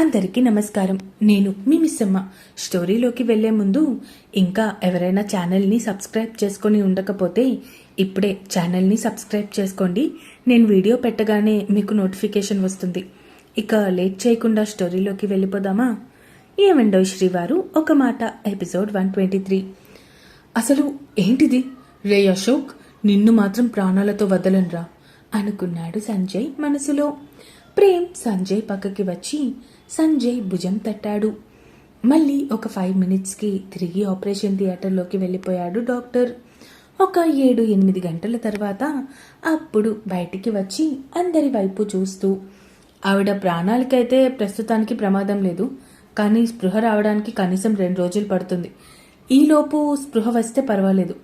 అందరికీ నమస్కారం. నేను మీ మిస్సమ్మ. స్టోరీలోకి వెళ్ళే ముందు ఇంకా ఎవరైనా ఛానల్ని సబ్స్క్రైబ్ చేసుకొని ఉండకపోతే ఇప్పుడే ఛానల్ని సబ్స్క్రైబ్ చేసుకోండి. నేను వీడియో పెట్టగానే మీకు నోటిఫికేషన్ వస్తుంది. ఇక లేట్ చేయకుండా స్టోరీలోకి వెళ్ళిపోదామా? ఏమండో శ్రీవారు ఒక మాట ఎపిసోడ్ వన్ ట్వంటీ త్రీ. అసలు ఏంటిది? రే అశోక్ నిన్ను మాత్రం ప్రాణాలతో వదలనురా అనుకున్నాడు సంజయ్ మనసులో. ప్రేమ్ సంజయ్ పక్కకి వచ్చి సంజయ్ భుజం తట్టాడు. మళ్ళీ ఒక ఫైవ్ మినిట్స్కి తిరిగి ఆపరేషన్ థియేటర్లోకి వెళ్ళిపోయాడు డాక్టర్ ఒక ఏడు ఎనిమిది గంటల తర్వాత అప్పుడు బయటికి వచ్చి అందరి వైపు చూస్తూ ఆవిడ ప్రాణాలకైతే ప్రస్తుతానికి ప్రమాదం లేదు కానీ స్పృహ రావడానికి కనీసం రెండు రోజులు పడుతుంది. ఈలోపు స్పృహ వస్తే పర్వాలేదు.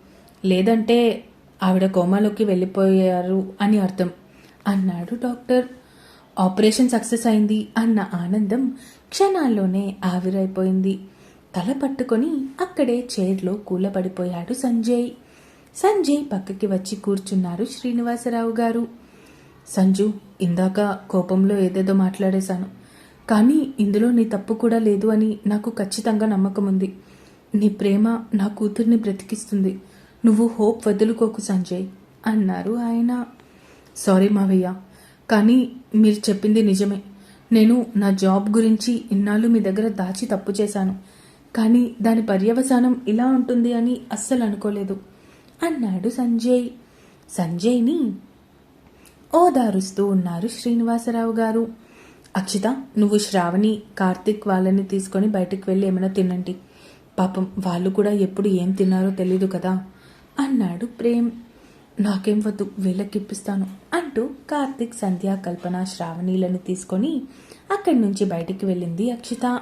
లేదంటే ఆవిడ కోమాలోకి వెళ్ళిపోయారు అని అర్థం అన్నాడు డాక్టర్ ఆపరేషన్ సక్సెస్ అయింది అన్న ఆనందం క్షణాల్లోనే ఆవిరైపోయింది. తల పట్టుకొని అక్కడే చైర్లో కూలపడిపోయాడు సంజయ్. సంజయ్ పక్కకి వచ్చి కూర్చున్నారు శ్రీనివాసరావు గారు. సంజు ఇందాక కోపంలో ఏదేదో మాట్లాడేశాను. కానీ ఇందులో నీ తప్పు కూడా లేదు అని నాకు ఖచ్చితంగా నమ్మకం ఉంది. నీ ప్రేమ నా కూతుర్ని బ్రతికిస్తుంది. నువ్వు హోప్ వదులుకోకు సంజయ్ అన్నారు ఆయన. సారీ మావయ్య కానీ మీరు చెప్పింది నిజమే. నేను నా జాబ్ గురించి ఇన్నాళ్ళు మీ దగ్గర దాచి తప్పు చేశాను. కానీ దాని పర్యవసానం ఇలా ఉంటుంది అని అస్సలు అనుకోలేదు. అన్నాడు సంజయ్. సంజయ్ని ఓదారుస్తూ ఉన్నారు శ్రీనివాసరావు గారు. అక్షిత నువ్వు శ్రావణి కార్తిక్ వాళ్ళని తీసుకొని బయటకు వెళ్ళి ఏమైనా తినండి పాపం వాళ్ళు కూడా ఎప్పుడు ఏం తిన్నారో తెలీదు కదా అన్నాడు ప్రేమ్. నాకేం వద్దు వీళ్ళకిప్పిస్తాను అంటూ కార్తిక్ సంధ్య కల్పన శ్రావణీలను తీసుకొని అక్కడి నుంచి బయటికి వెళ్ళింది అక్షిత.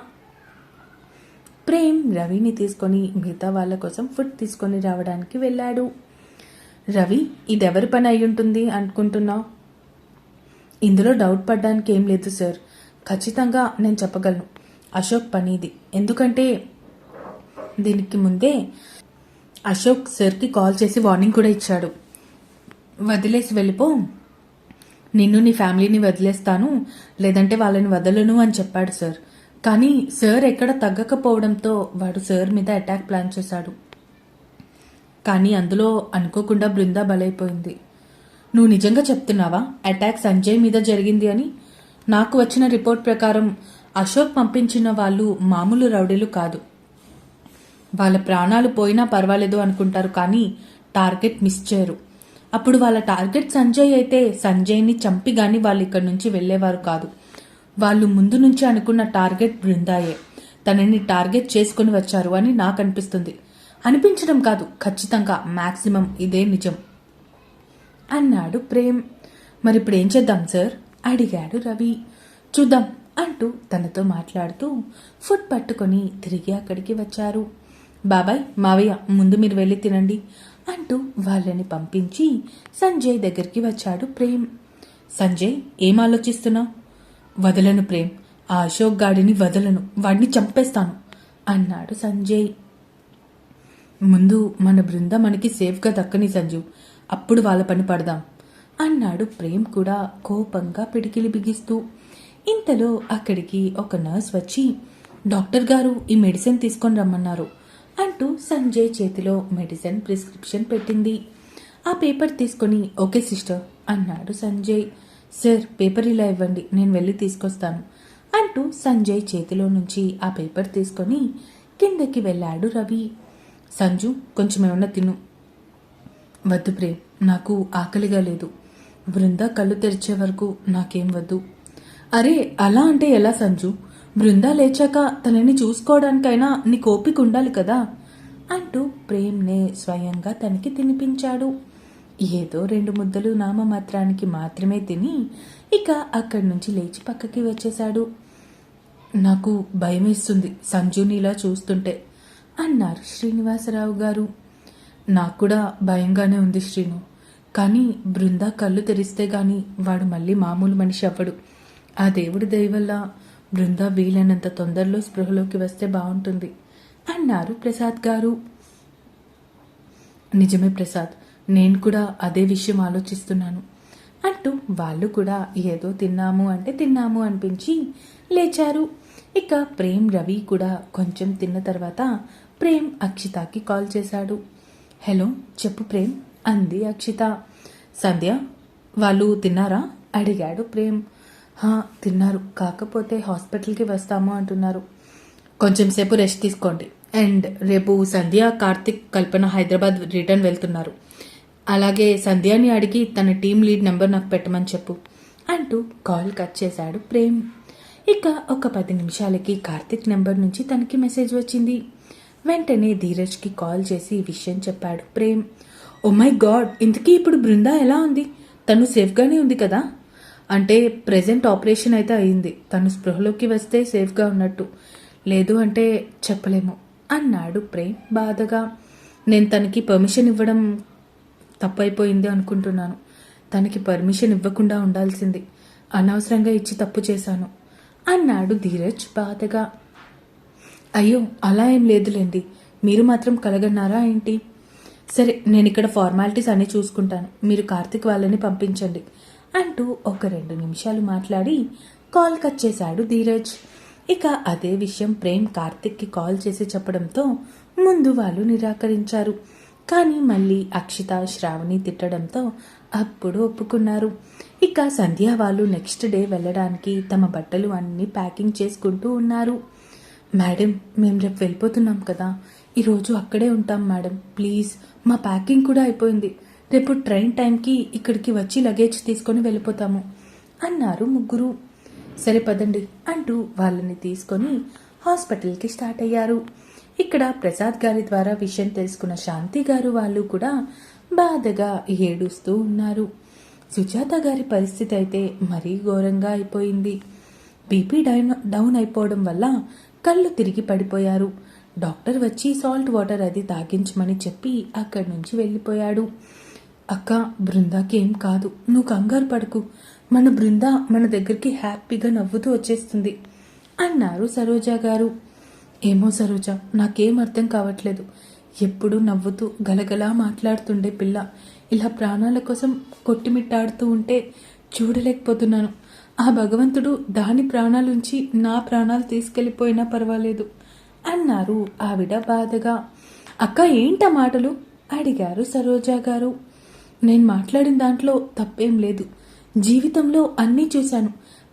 ప్రేమ్ రవిని తీసుకొని మిగతా వాళ్ళ కోసం ఫుడ్ తీసుకొని రావడానికి వెళ్ళాడు. రవి ఇదెవరి పని అయి ఉంటుంది అనుకుంటున్నావు? ఇందులో డౌట్ పడ్డానికి ఏం లేదు సార్. ఖచ్చితంగా నేను చెప్పగలను. అశోక్ పని ఇది. ఎందుకంటే దీనికి ముందే అశోక్ సార్కి కాల్ చేసి వార్నింగ్ కూడా ఇచ్చాడు. వదిలేసి వెళ్ళిపో. నిన్ను నీ ఫ్యామిలీని వదిలేస్తాను లేదంటే వాళ్ళని వదలను అని చెప్పాడు సార్. కానీ సార్ ఎక్కడ తగ్గకపోవడంతో వాడు సార్ మీద అటాక్ ప్లాన్ చేశాడు. కానీ అందులో అనుకోకుండా బృందా బలైపోయింది. నువ్వు నిజంగా చెప్తున్నావా? అటాక్ సంజయ్ మీద జరిగింది అని? నాకు వచ్చిన రిపోర్ట్ ప్రకారం అశోక్ పంపించిన వాళ్ళు మామూలు రౌడీలు కాదు. వాళ్ళ ప్రాణాలు పోయినా పర్వాలేదు అనుకుంటారు కానీ టార్గెట్ మిస్ చేయరు. అప్పుడు వాళ్ళ టార్గెట్ సంజయ్ అయితే సంజయ్ని చంపి గాని వాళ్ళు ఇక్కడి నుంచి వెళ్ళేవారు కాదు. వాళ్ళు ముందు నుంచి అనుకున్న టార్గెట్ బృందాయే. తనని టార్గెట్ చేసుకుని వచ్చారు అని నాకు అనిపిస్తుంది అనిపించడం కాదు ఖచ్చితంగా మ్యాక్సిమం ఇదే నిజం. అన్నాడు ప్రేమ్. మరి ఇప్పుడు ఏం చేద్దాం సార్? అడిగాడు రవి. చూద్దాం అంటూ తనతో మాట్లాడుతూ ఫుడ్ పట్టుకొని తిరిగి అక్కడికి వచ్చారు. బాబాయ్ మావయ్య ముందు మీరు వెళ్ళి తినండి. అంటూ వాళ్ళని పంపించి సంజయ్ దగ్గరికి వచ్చాడు ప్రేమ్. సంజయ్ ఏం ఆలోచిస్తున్నావు? వదలను ప్రేమ్. ఆ అశోక్ గాడిని వదలను. వాడిని చంపేస్తాను అన్నాడు సంజయ్. ముందు మన బృందం మనకి సేఫ్గా దక్కని సంజీవ్ అప్పుడు వాళ్ళ పని పడదాం అన్నాడు ప్రేమ్ కూడా కోపంగా పిడికిలి బిగిస్తూ. ఇంతలో అక్కడికి ఒక నర్స్ వచ్చి డాక్టర్ గారు ఈ మెడిసిన్ తీసుకొని రమ్మన్నారు. అంటూ సంజయ్ చేతిలో మెడిసిన్ ప్రిస్క్రిప్షన్ పెట్టింది. ఆ పేపర్ తీసుకొని ఓకే సిస్టర్ అన్నాడు సంజయ్. సార్ పేపర్ ఇలా ఇవ్వండి నేను వెళ్ళి తీసుకొస్తాను అంటూ సంజయ్ చేతిలో నుంచి ఆ పేపర్ తీసుకొని కిందకి వెళ్ళాడు రవి. సంజు కొంచెం ఏమన్నా తిను. వద్దు ప్రేమ్ నాకు ఆకలిగా లేదు. బృంద కళ్ళు తెరిచే వరకు నాకేం వద్దు. అరే అలా అంటే ఎలా సంజు? బృందా లేచాక తనని చూసుకోవడానికైనా నీ కోపిక ఉండాలి కదా? అంటూ ప్రేమ్నే స్వయంగా తనకి తినిపించాడు. ఏదో రెండు ముద్దలు నామమాత్రానికి మాత్రమే తిని ఇక అక్కడి నుంచి లేచి పక్కకి వచ్చేశాడు. నాకు భయమేస్తుంది సంజునిలా చూస్తుంటే అన్నారు శ్రీనివాసరావు గారు. నాకు కూడా భయంగానే ఉంది శ్రీను. కానీ బృందా కళ్ళు తెరిస్తే గాని వాడు మళ్ళీ మామూలు మనిషి అవ్వడు. ఆ దేవుడి దయవల్ల వల్ల బృందా వీలైనంత తొందరలో స్పృహలోకి వస్తే బాగుంటుంది అన్నారు ప్రసాద్ గారు. నిజమే ప్రసాద్ నేను కూడా అదే విషయం ఆలోచిస్తున్నాను. అంటూ వాళ్ళు కూడా ఏదో తిన్నాము అంటే తిన్నాము అనిపించి లేచారు. ఇక ప్రేమ్ రవి కూడా కొంచెం తిన్న తర్వాత ప్రేమ్ అక్షితకి కాల్ చేశాడు. హలో చెప్పు ప్రేమ్ అంది అక్షిత. సంధ్య వాళ్ళు తిన్నారా? అడిగాడు ప్రేమ్. తిన్నారు. కాకపోతే హాస్పిటల్కి వస్తాము అంటున్నారు. కొంచెం సేపు రెస్ట్ తీసుకోండి. అండ్ రేపు సంధ్య కార్తిక్ కల్పన హైదరాబాద్ రిటర్న్ వెళ్తున్నారు. అలాగే సంధ్యాని అడిగి తన టీం లీడ్ నెంబర్ నాకు పెట్టమని చెప్పు అంటూ కాల్ కట్ చేశాడు ప్రేమ్. ఇక ఒక పది నిమిషాలకి కార్తిక్ నెంబర్ నుంచి తనకి మెసేజ్ వచ్చింది. వెంటనే ధీరజ్కి కాల్ చేసి విషయం చెప్పాడు ప్రేమ్. Oh my God! ఇంతకీ ఇప్పుడు బృందా ఎలా ఉంది? తను సేఫ్గానే ఉంది కదా? అంటే ప్రెజెంట్ ఆపరేషన్ అయితే అయింది. తను స్పృహలోకి వస్తే సేఫ్గా ఉన్నట్టు. లేదు అంటే చెప్పలేము. అన్నాడు ప్రేమ్ బాధగా. నేను తనకి పర్మిషన్ ఇవ్వడం తప్పైపోయింది అనుకుంటున్నాను. తనకి పర్మిషన్ ఇవ్వకుండా ఉండాల్సింది. అనవసరంగా ఇచ్చి తప్పు చేశాను. అన్నాడు ధీరజ్ బాధగా. అయ్యో అలా ఏం లేదులేండి. మీరు మాత్రం కలగన్నారా ఏంటి? సరే నేను ఇక్కడ ఫార్మాలిటీస్ అన్నీ చూసుకుంటాను. మీరు కార్తిక్ వాళ్ళని పంపించండి. అంటూ ఒక రెండు నిమిషాలు మాట్లాడి కాల్ కట్ చేశాడు ధీరజ్. ఇక అదే విషయం ప్రేమ్ కార్తిక్కి కాల్ చేసి చెప్పడంతో ముందు వాళ్ళు నిరాకరించారు. కానీ మళ్ళీ అక్షిత శ్రావణి తిట్టడంతో అప్పుడు ఒప్పుకున్నారు. ఇక సంధ్య వాళ్ళు నెక్స్ట్ డే వెళ్ళడానికి తమ బట్టలు అన్నీ ప్యాకింగ్ చేసుకుంటూ ఉన్నారు. మేడం మేము రేపు వెళ్ళిపోతున్నాం కదా. ఈరోజు అక్కడే ఉంటాం మేడం. ప్లీజ్ మా ప్యాకింగ్ కూడా అయిపోయింది. రేపు ట్రైన్ టైంకి ఇక్కడికి వచ్చి లగేజ్ తీసుకొని వెళ్ళిపోతాము అన్నారు ముగ్గురు. సరే పదండి అంటూ వాళ్ళని తీసుకొని హాస్పిటల్కి స్టార్ట్ అయ్యారు. ఇక్కడ ప్రసాద్ గారి ద్వారా విషయం తెలుసుకున్న శాంతి గారు వాళ్ళు కూడా బాధగా ఏడుస్తూ ఉన్నారు. సుజాత గారి పరిస్థితి అయితే మరీ ఘోరంగా అయిపోయింది. బీపీ డైన్ డౌన్ అయిపోవడం వల్ల కళ్ళు తిరిగి పడిపోయారు. డాక్టర్ వచ్చి సాల్ట్ వాటర్ అది తాగించమని చెప్పి అక్కడి నుంచి వెళ్ళిపోయాడు. అక్క బృందాకి ఏం కాదు. నువ్వు కంగారు పడకు. మన బృంద మన దగ్గరికి హ్యాపీగా నవ్వుతూ వచ్చేస్తుంది. అన్నారు సరోజ గారు. ఏమో సరోజ నాకేం అర్థం కావట్లేదు. ఎప్పుడు నవ్వుతూ గలగలా మాట్లాడుతుండే పిల్ల. ఇలా ప్రాణాల కోసం కొట్టిమిట్టాడుతూ ఉంటే చూడలేకపోతున్నాను. ఆ భగవంతుడు దాని ప్రాణాలుంచి నా ప్రాణాలు తీసుకెళ్ళిపోయినా పర్వాలేదు అన్నారు ఆవిడ బాధగా. అక్క ఏంట మాటలు? అడిగారు సరోజా గారు. నేను మాట్లాడిన దాంట్లో తప్పేం లేదు. జీవితంలో అన్నీ చూశాను.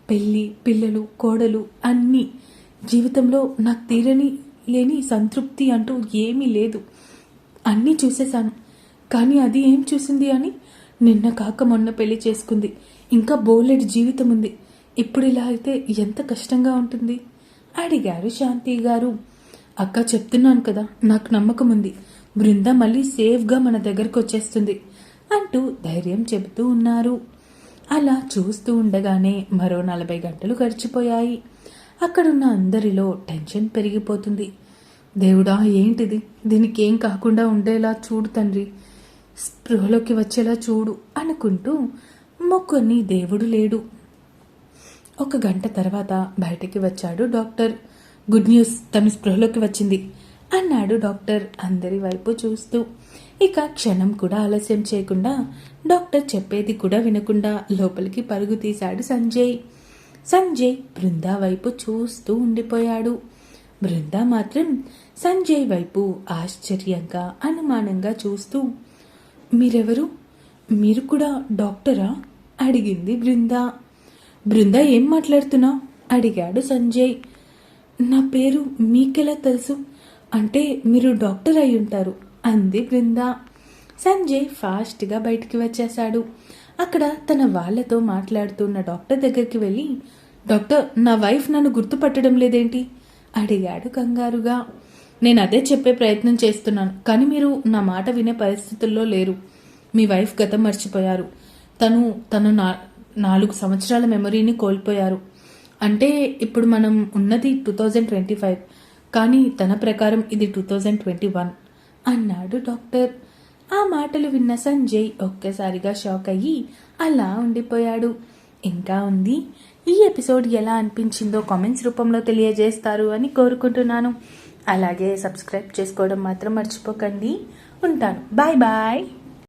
పెళ్ళి పిల్లలు కోడలు అన్నీ. జీవితంలో నాకు తీరని లేని సంతృప్తి అంటూ ఏమీ లేదు. అన్నీ చూసేశాను. కానీ అది ఏం చూసింది అని? నిన్న కాక మొన్న పెళ్ళి చేసుకుంది. ఇంకా బోలెడ్ జీవితం ఉంది. ఇప్పుడు ఇలా అయితే ఎంత కష్టంగా ఉంటుంది? అడిగారు శాంతి గారు. అక్క చెప్తున్నాను కదా నాకు నమ్మకం ఉంది. బృంద మళ్ళీ సేఫ్గా మన దగ్గరకు వచ్చేస్తుంది. అంటూ ధైర్యం చెబుతూ ఉన్నారు. అలా చూస్తూ ఉండగానే మరో నలభై గంటలు గడిచిపోయాయి. అక్కడున్న అందరిలో టెన్షన్ పెరిగిపోతుంది. దేవుడా ఏంటిది? దీనికి ఏం కాకుండా ఉండేలా చూడు తండ్రి. స్పృహలోకి వచ్చేలా చూడు అనుకుంటూ మొక్కుని దేవుడు లేడు. ఒక గంట తర్వాత బయటికి వచ్చాడు డాక్టర్. గుడ్ న్యూస్ తమ స్పృహలోకి వచ్చింది అన్నాడు డాక్టర్ అందరి వైపు చూస్తూ. ఇక క్షణం కూడా ఆలస్యం చేయకుండా డాక్టర్ చెప్పేది కూడా వినకుండా లోపలికి పరుగు తీశాడు సంజయ్. సంజయ్ బృందా వైపు చూస్తూ ఉండిపోయాడు. బృందా మాత్రం సంజయ్ వైపు ఆశ్చర్యంగా అనుమానంగా చూస్తూ మీరెవరు? మీరు కూడా డాక్టరా? అడిగింది బృందా. బృందా ఏం మాట్లాడుతున్నావు? అడిగాడు సంజయ్. నా పేరు మీకెలా తెలుసు? అంటే మీరు డాక్టర్ అయి ఉంటారు. అంది బృంద. సంజయ్ ఫాస్ట్గా బయటికి వచ్చేశాడు. అక్కడ తన వాళ్ళతో మాట్లాడుతున్న డాక్టర్ దగ్గరికి వెళ్ళి డాక్టర్ నా వైఫ్ నన్ను గుర్తుపట్టడం లేదేంటి? అడిగాడు కంగారుగా. నేను అదే చెప్పే ప్రయత్నం చేస్తున్నాను కానీ మీరు నా మాట వినే పరిస్థితుల్లో లేరు. మీ వైఫ్ గతం మర్చిపోయారు. తను తను నా నాలుగు సంవత్సరాల మెమరీని కోల్పోయారు. అంటే ఇప్పుడు మనం ఉన్నది టూ థౌజండ్ ట్వంటీ ఫైవ్ కానీ తన ప్రకారం ఇది టూ థౌజండ్ ట్వంటీ వన్. అన్నాడు డాక్టర్. ఆ మాటలు విన్న సంజయ్ ఒక్కసారిగా షాక్ అయ్యి అలా ఉండిపోయాడు. ఇంకా ఉంది. ఈ ఎపిసోడ్ ఎలా అనిపించిందో కామెంట్స్ రూపంలో తెలియజేస్తారు అని కోరుకుంటున్నాను. అలాగే సబ్స్క్రైబ్ చేసుకోవడం మాత్రం మర్చిపోకండి. ఉంటాను. Bye bye.